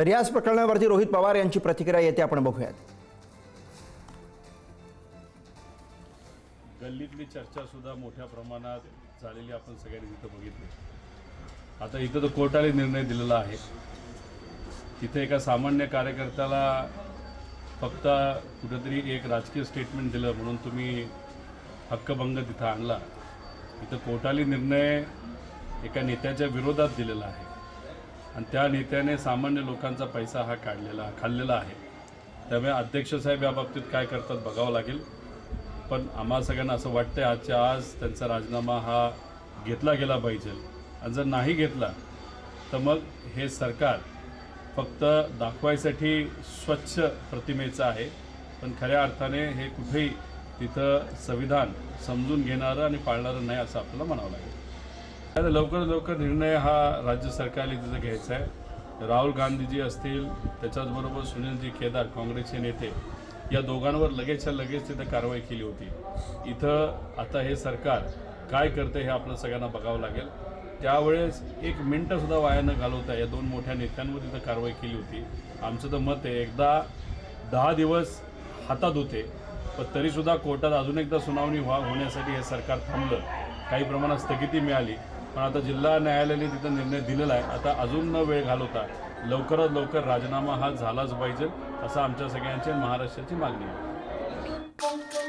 तर याच प्रकरणावरती रोहित पवार यांची प्रतिक्रिया येते आपण बघूयात. गल्लीतली चर्चा सुद्धा मोठ्या प्रमाणात झालेली आपण सगळ्यांनी तिथं बघितली. आता इथं तर कोर्टाने निर्णय दिलेला आहे. तिथे एका सामान्य कार्यकर्त्याला फक्त कुठेतरी एक राजकीय स्टेटमेंट दिलं म्हणून तुम्ही हक्कभंग तिथं आणला. इथं कोर्टाने निर्णय एका नेत्याच्या विरोधात दिलेला आहे. आणि त्या नेत्याने सामान्य लोकांचा पैसा हा काढलेला खाल्लेला आहे. त्यामुळे अध्यक्ष साहेब या बाबतीत काय करतात बघावं लागेल. पण आम्हा सगळ्यांना असं वाटतं आजच्या आज त्यांचा राजीनामा हा घेतला गेला पाहिजे. आणि जर नाही घेतला तर मग हे सरकार फक्त दाखवायसाठी स्वच्छ प्रतिमेचं आहे. पण खऱ्या अर्थाने हे कुठेही तिथं संविधान समजून घेणारं आणि पाळणारं नाही असं आपल्याला म्हणावं लागेल. आता लवकर लवकर निर्णय हा राज्य सरकारने तिथं घ्यायचा आहे. राहुल गांधीजी असतील त्याच्याचबरोबर सुनीलजी केदार काँग्रेसचे नेते या दोघांवर लगेचच्या लगेच तिथं कारवाई केली होती. इथं आता हे सरकार काय करते हे आपलं सगळ्यांना बघावं लागेल. त्यावेळेस एक मिनटंसुद्धा वाया न घालवता या दोन मोठ्या नेत्यांवर तिथं कारवाई केली होती. आमचं तर मत आहे एकदा दहा दिवस हातात होते पण तरीसुद्धा कोर्टात अजून एकदा सुनावणी व्हा होण्यासाठी हे सरकार थांबलं. काही प्रमाणात स्थगिती मिळाली. पण आता जिल्हा न्यायालयाने तिथं निर्णय दिलेला आहे. आता अजून न वेळ घालवता लवकरात लवकर राजीनामा हा झालाच पाहिजे असं आमच्या सगळ्यांची महाराष्ट्राची मागणी आहे.